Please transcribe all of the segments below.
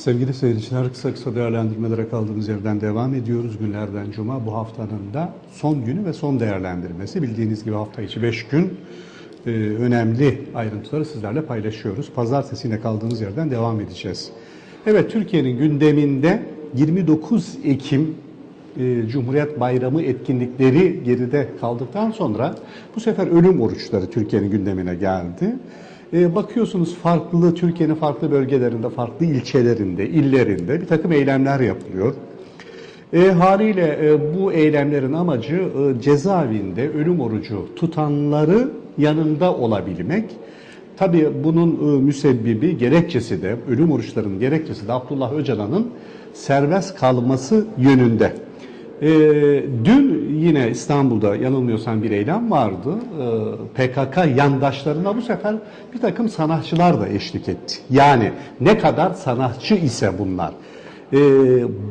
Sevgili seyirciler, kısa kısa değerlendirmelere kaldığımız yerden devam ediyoruz. Günlerden Cuma bu haftanın da son günü ve son değerlendirmesi. Bildiğiniz gibi hafta içi 5 gün e, önemli ayrıntıları sizlerle paylaşıyoruz. Pazartesi yine kaldığımız yerden devam edeceğiz. Evet, Türkiye'nin gündeminde 29 Ekim e, Cumhuriyet Bayramı etkinlikleri geride kaldıktan sonra bu sefer ölüm oruçları Türkiye'nin gündemine geldi. E, bakıyorsunuz farklı Türkiye'nin farklı bölgelerinde, farklı ilçelerinde, illerinde bir takım eylemler yapılıyor. E, haliyle e, bu eylemlerin amacı e, cezaevinde ölüm orucu tutanları yanında olabilmek. Tabii bunun e, müsebbibi, gerekçesi de, ölüm oruçlarının gerekçesi de Abdullah Öcalan'ın serbest kalması yönünde. E, dün yine İstanbul'da yanılmıyorsam bir eylem vardı. E, PKK yandaşlarına bu sefer bir takım sanatçılar da eşlik etti. Yani ne kadar sanatçı ise bunlar. E,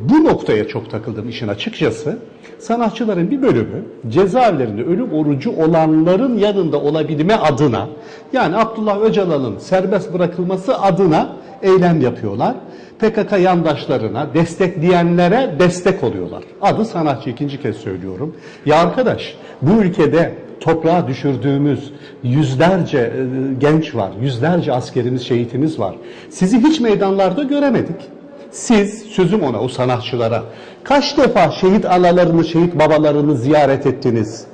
bu noktaya çok takıldım işin açıkçası. Sanatçıların bir bölümü cezaevlerinde ölüm orucu olanların yanında olabilme adına yani Abdullah Öcalan'ın serbest bırakılması adına eylem yapıyorlar. PKK yandaşlarına, destekleyenlere destek oluyorlar. Adı sanatçı ikinci kez söylüyorum. Ya arkadaş bu ülkede toprağa düşürdüğümüz yüzlerce e, genç var, yüzlerce askerimiz, şehitimiz var. Sizi hiç meydanlarda göremedik. Siz, sözüm ona, o sanatçılara, kaç defa şehit analarını, şehit babalarını ziyaret ettiniz?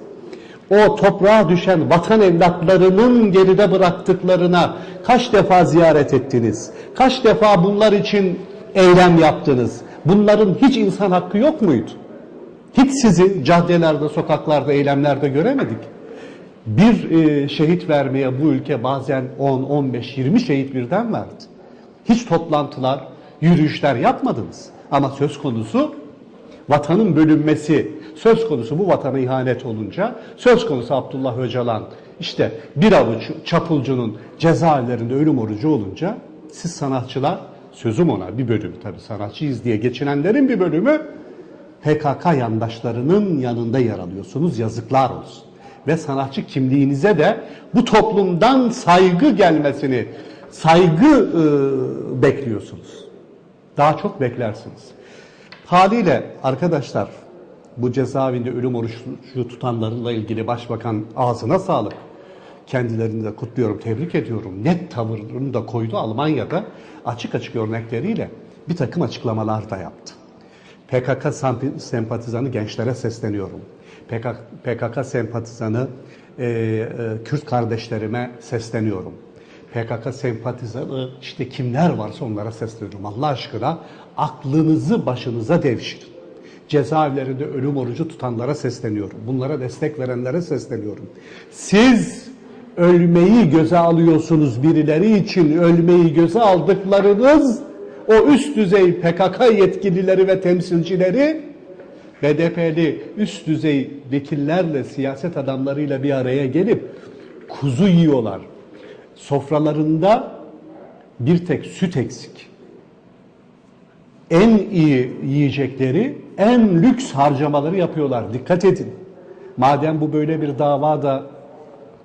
O toprağa düşen vatan evlatlarının geride bıraktıklarına kaç defa ziyaret ettiniz? Kaç defa bunlar için eylem yaptınız? Bunların hiç insan hakkı yok muydu? Hiç sizi caddelerde, sokaklarda, eylemlerde göremedik. Bir e, şehit vermeye bu ülke bazen 10, 15, 20 şehit birden verdi. Hiç toplantılar, yürüyüşler yapmadınız. Ama söz konusu vatanın bölünmesi, söz konusu bu vatana ihanet olunca, söz konusu Abdullah Öcalan, işte bir avuç çapulcunun cezaevlerinde ölüm orucu olunca, siz sanatçılar, sözüm ona bir bölüm tabii sanatçıyız diye geçinenlerin bir bölümü, PKK yandaşlarının yanında yer alıyorsunuz, yazıklar olsun. Ve sanatçı kimliğinize de bu toplumdan saygı gelmesini, saygı e, bekliyorsunuz. Daha çok beklersiniz. Haliyle arkadaşlar bu cezaevinde ölüm orucu tutanlarla ilgili başbakan ağzına sağlık. Kendilerini de kutluyorum, tebrik ediyorum. Net tavırını da koydu Almanya'da açık açık örnekleriyle bir takım açıklamalar da yaptı. PKK sempatizanı gençlere sesleniyorum. PKK, PKK sempatizanı e, e, Kürt kardeşlerime sesleniyorum. PKK sempatizanı işte kimler varsa onlara sesleniyorum. Allah aşkına aklınızı başınıza devşirin. Cezaevlerinde ölüm orucu tutanlara sesleniyorum. Bunlara destek verenlere sesleniyorum. Siz ölmeyi göze alıyorsunuz birileri için ölmeyi göze aldıklarınız o üst düzey PKK yetkilileri ve temsilcileri BDP'li üst düzey vekillerle, siyaset adamlarıyla bir araya gelip kuzu yiyorlar. Sofralarında bir tek süt eksik. En iyi yiyecekleri, en lüks harcamaları yapıyorlar. Dikkat edin. Madem bu böyle bir davada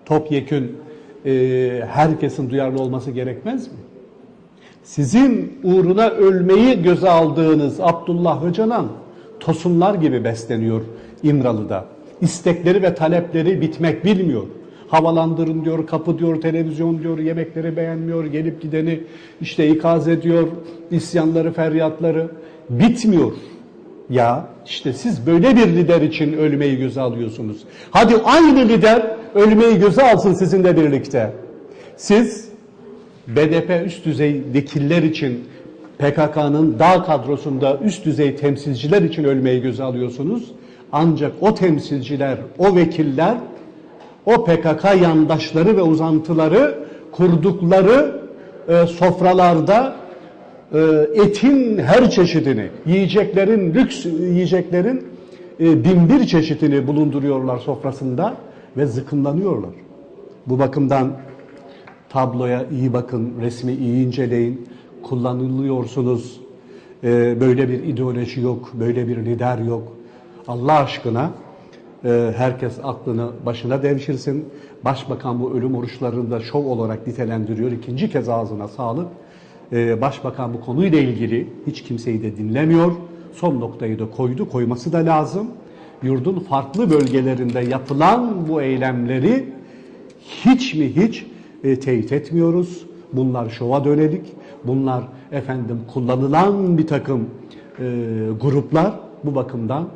topyekün e, herkesin duyarlı olması gerekmez mi? Sizin uğruna ölmeyi göze aldığınız Abdullah Öcalan tosunlar gibi besleniyor İmralı'da. İstekleri ve talepleri bitmek bilmiyor. Havalandırın diyor, kapı diyor, televizyon diyor, yemekleri beğenmiyor, gelip gideni işte ikaz ediyor, isyanları, feryatları bitmiyor. Ya işte siz böyle bir lider için ölmeyi göze alıyorsunuz. Hadi aynı lider ölmeyi göze alsın sizinle birlikte. Siz BDP üst düzey vekiller için PKK'nın dağ kadrosunda üst düzey temsilciler için ölmeyi göze alıyorsunuz. Ancak o temsilciler, o vekiller, o PKK yandaşları ve uzantıları kurdukları e, sofralarda e, etin her çeşidini, yiyeceklerin, lüks yiyeceklerin e, binbir çeşidini bulunduruyorlar sofrasında ve zıkımlanıyorlar. Bu bakımdan tabloya iyi bakın, resmi iyi inceleyin, kullanılıyorsunuz. E, böyle bir ideoloji yok, böyle bir lider yok. Allah aşkına herkes aklını başına devşirsin. Başbakan bu ölüm oruçlarını da şov olarak nitelendiriyor. İkinci kez ağzına sağlık. Ee, Başbakan bu konuyla ilgili hiç kimseyi de dinlemiyor. Son noktayı da koydu, koyması da lazım. Yurdun farklı bölgelerinde yapılan bu eylemleri hiç mi hiç e, teyit etmiyoruz. Bunlar şova dönelik, bunlar efendim kullanılan bir takım e, gruplar. Bu bakımdan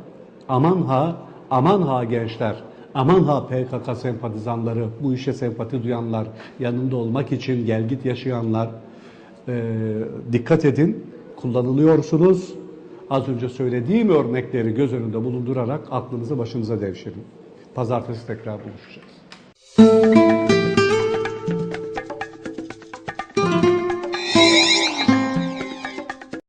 aman ha, aman ha gençler, aman ha PKK sempatizanları, bu işe sempati duyanlar, yanında olmak için gel git yaşayanlar, e, dikkat edin, kullanılıyorsunuz. Az önce söylediğim örnekleri göz önünde bulundurarak aklınızı başınıza devşirin. Pazartesi tekrar buluşacağız.